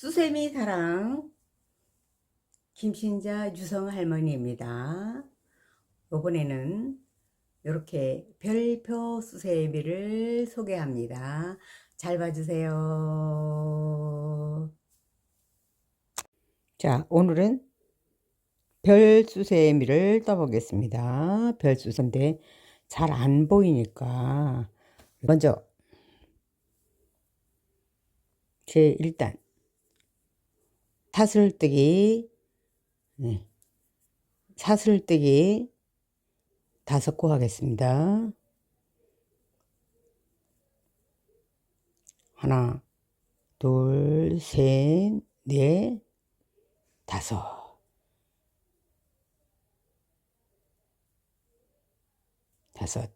수세미 사랑 김신자 유성 할머니입니다. 이번에는 이렇게 별표 수세미를 소개합니다. 잘 봐주세요. 자, 오늘은 별수세미를 떠보겠습니다. 별수세인데 잘 안 보이니까 먼저 제 1단 사슬뜨기 네. 사슬뜨기 다섯 코 하겠습니다. 하나, 둘, 셋, 넷, 다섯. 다섯.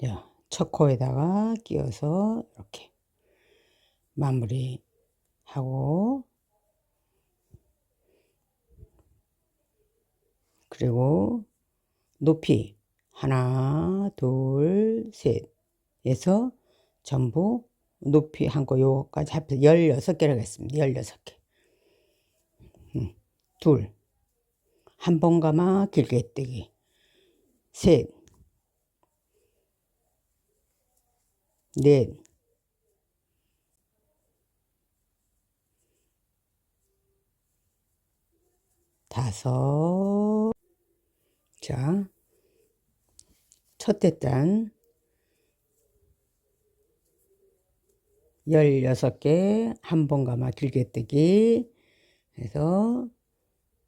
자, 첫 코에다가 끼워서 이렇게 마무리하고 그리고 높이 하나, 둘, 셋 에서 전부 높이 한거 요거까지 합해서 16개를 하겠습니다. 16개. 음, 둘. 한 번 감아 길게 뜨기. 셋. 넷. 다섯. 자, 첫째 단 16개 한 번 감아 길게 뜨기 해서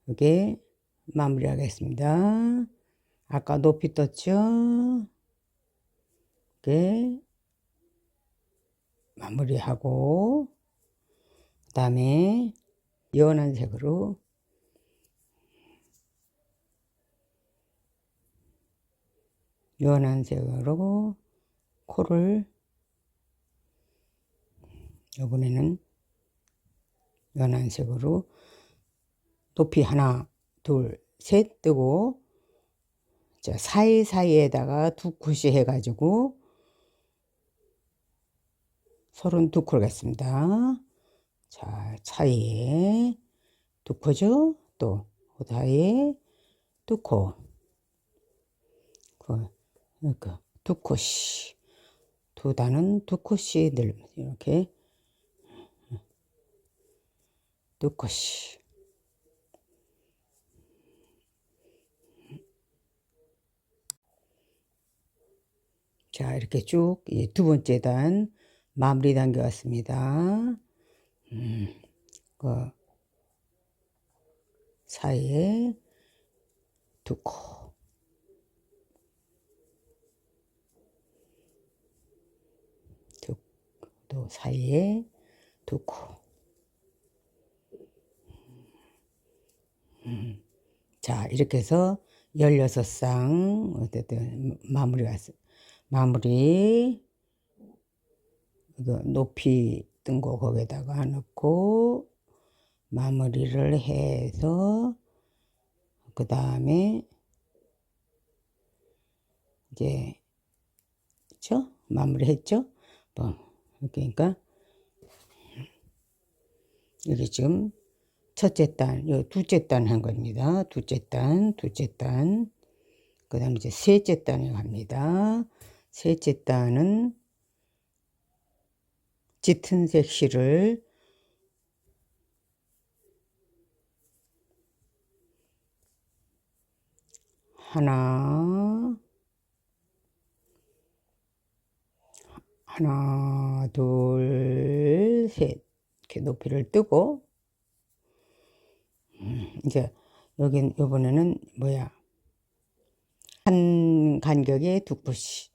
이게 마무리 하겠습니다. 아까 높이 떴죠? 이렇게 마무리하고 그 다음에 연한 색으로 연한 색으로 코를 이번에는 연한 색으로 높이 하나 둘 셋 뜨고 자 사이사이에다가 두 컷이 해가지고 서른 두 컷을 했습니다. 자 차이에 두 코죠 또그 사이에 두 코. 그 그러니까 두 컷이 두 단은 두 컷이 늘 이렇게 두 컷이 자 이렇게 쭉 두 번째 단 마무리 단계 왔습니다. 음, 그 사이에 두 코. 또 사이에 두 코. 음. 자, 이렇게 해서 16쌍, 어쨌든, 마무리 왔어. 마무리, 높이 뜬 거 거기다가 넣고, 마무리를 해서, 그 다음에, 이제, 그쵸? 마무리 했죠? 뭐. 그러니까 이게 지금 첫째 단, 요 둘째 단 한 겁니다. 둘째 단, 둘째 단. 그 다음에 이제 셋째 단에 갑니다. 셋째 단은 짙은 색 실을 하나, 하나, 둘, 셋. 이렇게 높이를 뜨고, 음, 이제, 여긴, 요번에는 뭐야. 한 간격에 두 코씩.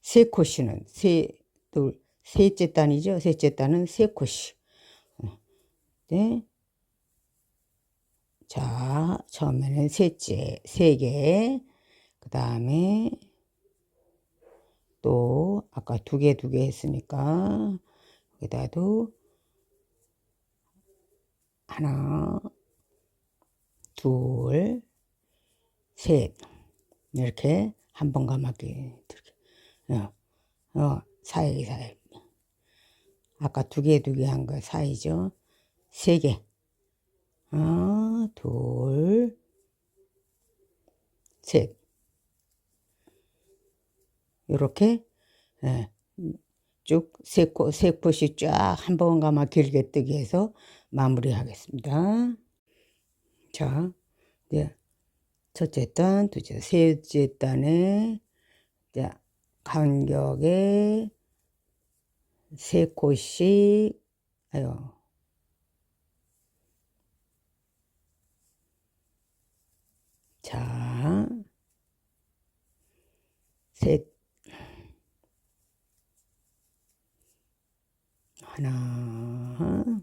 세 코씩은, 세, 둘, 셋째 단이죠. 셋째 단은 세 코씩. 네. 자, 처음에는 셋째, 세 개. 그 다음에, 또 아까 두 개 두 개 했으니까 여기다도 하나 둘 셋 이렇게 한 번 감았게 어, 어, 사이 사이 아까 두 개 두 개 한 거 사이죠 세 개. 하나, 둘, 셋. 요렇게, 예, 쭉, 세 코, 세 코씩 쫙 한번 가마 길게 뜨기 해서 마무리 하겠습니다. 자, 이제 첫째 단, 둘째, 셋째 단에, 자, 간격에 세 코씩, 아유, 자, 셋, 하나,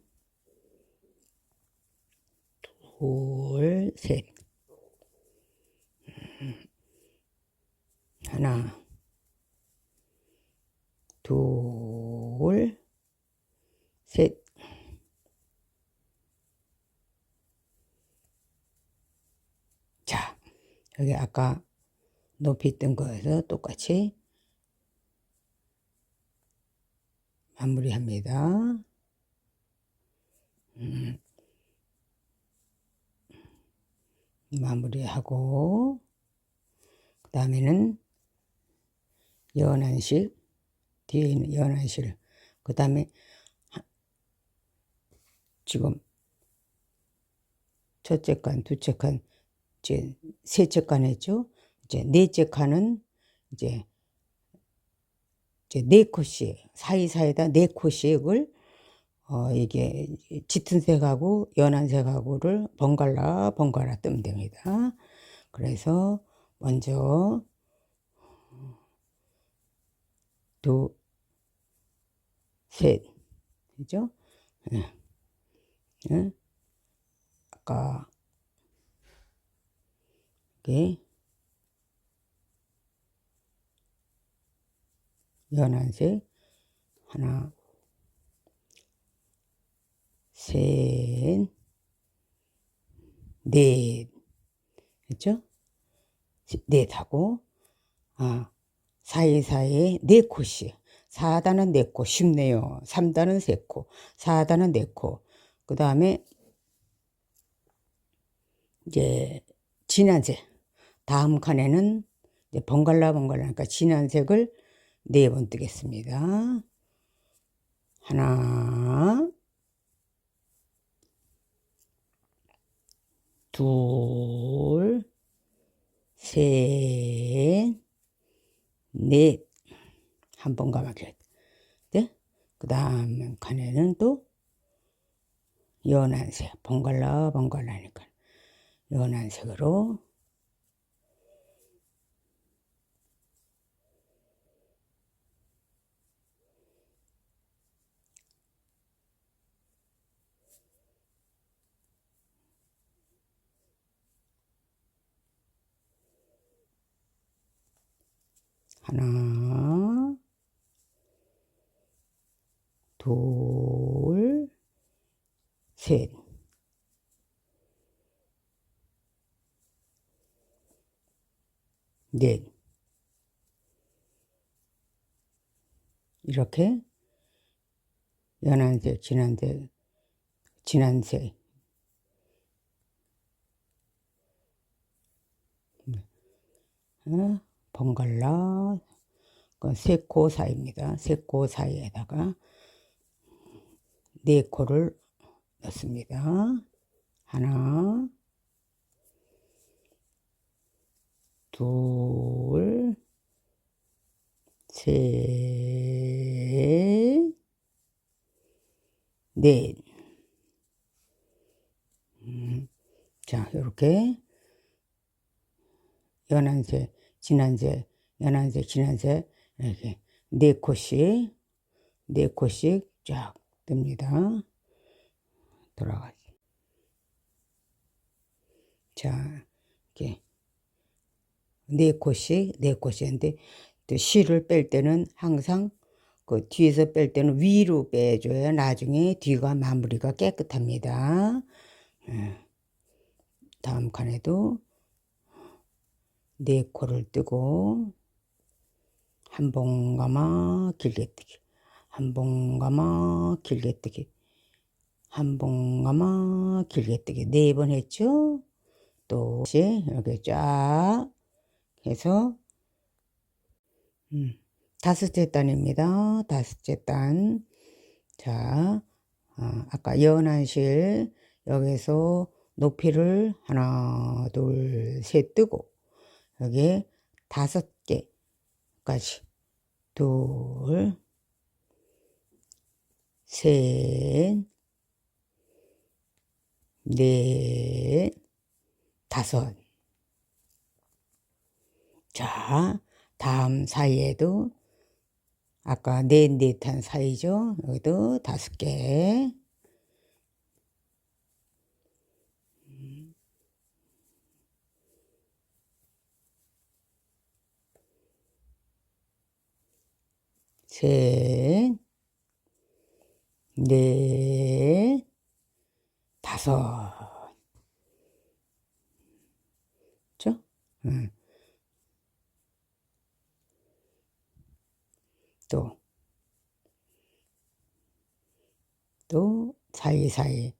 둘, 셋, 하나, 둘, 셋, 자, 여기 아까 높이 뜬 거에서 똑같이 마무리합니다. 음. 마무리하고 그 다음에는 연한식 뒤에 있는 연한실 그 다음에 지금 첫째 칸, 둘째 칸, 이제 셋째 칸 했죠. 이제 넷째 칸은 이제 이제 네 코씩 사이사이에다 네 코씩을 어 이게 짙은 색하고 연한 색하고를 번갈아 번갈아 뜨면 됩니다. 그래서 먼저 두, 셋, 그죠? 예. 예. 아까 이게 연한색 하나 셋, 넷, 그죠? 넷하고, 아, 사이사이에 네 코씩. 4단은 네 코, 쉽네요. 3단은 세 코, 4단은 네 코. 그 다음에, 이제, 진한색. 다음 칸에는 이제 번갈라 번갈라 하니까 진한색을 네 번 뜨겠습니다. 하나, 둘, 셋, 넷. 한번 가마게. 네? 그 다음 칸에는 또 연한 색. 번갈라 번갈라 하니까. 연한 색으로 하나, 둘, 셋. 넷. 이렇게 연한색, 진한색, 진한색. 어? 번갈라 세코 사이입니다. 세코 사이에다가 네 코를 넣습니다. 하나, 둘, 셋, 넷. 음, 자, 이렇게 연한 색 진한색, 연한색, 진한색 이렇게 네 코씩 네 코씩 쫙 뜹니다. 돌아가지. 자, 이렇게 네 코씩 네 코씩인데 또 실을 뺄 때는 항상 그 뒤에서 뺄 때는 위로 빼줘야 나중에 뒤가 마무리가 깨끗합니다. 예. 다음 칸에도 네 코를 뜨고 한 번 감아 길게 뜨기 한 번 감아 길게 뜨기 한번 가마 길게 뜨게 네번 했죠. 또 다시 이렇게 쫙 해서 음, 다섯째 단입니다. 다섯째 단. 자, 어, 아까 연한 실 여기서 높이를 하나, 둘, 셋 뜨고 여기 다섯 개까지 둘, 셋, 넷, 다섯. 자, 다음 사이에도 아까 넷, 넷한 사이죠. 여기도 다섯 개. 셋, 넷, 다섯. 그죠? 응. 또, 또, 사이사이.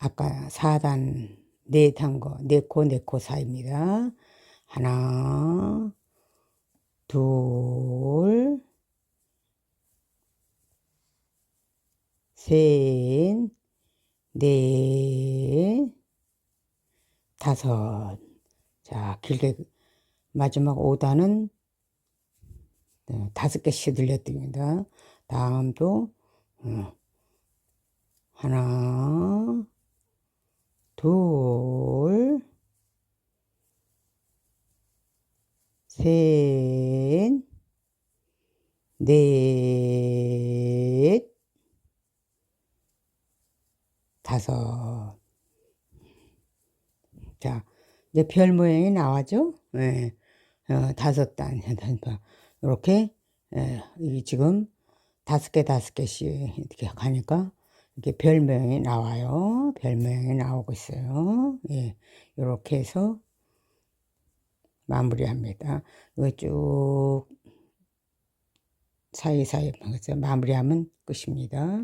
아까 4단, 넷한 거, 네코, 네코 사이입니다. 하나, 둘, 셋, 넷, 다섯. 자, 길게, 마지막 5단은 네, 다섯 개씩 들려드립니다. 다음도, 어, 하나, 둘, 셋, 넷, 다섯. 자, 이제 별 모양이 나와죠? 예. 어, 다섯 단. 이렇게, 예, 이 지금 다섯 개, 다섯 개씩 이렇게 가니까 이렇게 별 모양이 나와요. 별 모양이 나오고 있어요. 예. 이렇게 해서 마무리합니다. 이거 쭉 사이사이 마무리하면 끝입니다.